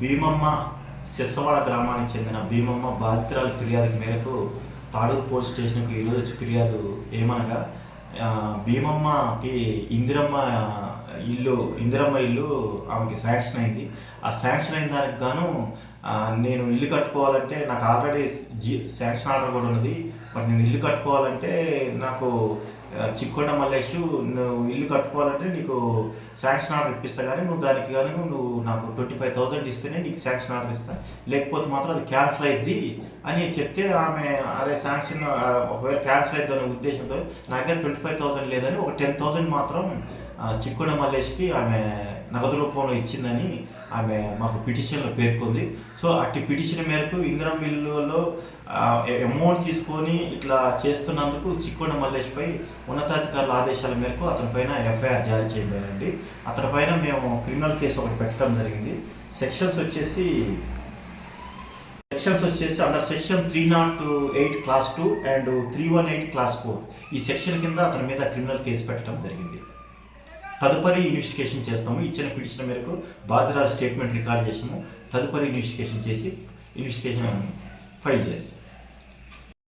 భీమమ్మ సిర్సవాడ గ్రామానికి చెందిన భీమమ్మ బాధితురాలు ఫిర్యాదు మేరకు తాడూరు పోలీస్ స్టేషన్కు ఈరోజు ఫిర్యాదు ఏమనగా భీమమ్మకి ఇందిరమ్మ ఇల్లు ఇందిరమ్మ ఇల్లు ఆమెకి శాంక్షన్ అయింది. ఆ శాంక్షన్ అయిన దానికి గాను నేను ఇల్లు కట్టుకోవాలంటే నాకు ఆల్రెడీ జీ శాంక్షన్ ఆర్డర్ కూడా ఉన్నది. బట్ నేను ఇల్లు కట్టుకోవాలంటే నాకు ఆ, చిక్కొండ మల్లేష్ నువ్వు ఇల్లు కట్టుకోవాలంటే నీకు శాంక్షన్ ఆర్డర్ ఇప్పిస్తా కానీ నువ్వు దానికి కానీ నువ్వు నాకు ట్వంటీ ఫైవ్ థౌసండ్ ఇస్తేనే నీకు శాంక్షన్ ఆర్డర్ ఇస్తా. లేకపోతే మాత్రం అది క్యాన్సిల్ అయింది అని చెప్తే ఆమె అరే శాంక్షన్ ఒకవేళ క్యాన్సిల్ అయింది అనే ఉద్దేశంతో నాకే ట్వంటీ ఫైవ్ థౌసండ్ లేదని ఒక టెన్ థౌసండ్ మాత్రం ఆ, చిక్కొండ మల్లేష్కి ఆమె నగదు రూపంలో ఇచ్చిందని ఆమె మాకు పిటిషన్లో పేర్కొంది. సో అట్టి పిటిషన్ మేరకు ఇంద్రం మిల్లులో అమౌంట్ తీసుకొని ఇట్లా చేస్తున్నందుకు చిక్కొండ మల్లేష్పై ఉన్నతాధికారుల ఆదేశాల మేరకు అతని పైన ఎఫ్ఐఆర్ జారీ చేయబడింది. అతని పైన మేము క్రిమినల్ కేసు ఒకటి పెట్టడం జరిగింది. సెక్షన్స్ వచ్చేసి సెక్షన్స్ వచ్చేసి under section three naught eight clause two and three one eight clause four ఈ సెక్షన్ కింద అతని మీద క్రిమినల్ కేసు పెట్టడం జరిగింది. తదుపరి ఇన్వెస్టిగేషన్ చేస్తాము. ఇచ్చిన పిలిచిన మేరకు బాధితురాల స్టేట్మెంట్ రికార్డ్ చేసాము తదుపరి ఇన్వెస్టిగేషన్ చేసి ఇన్వెస్టిగేషన్ ఫైల్ చేస్తాం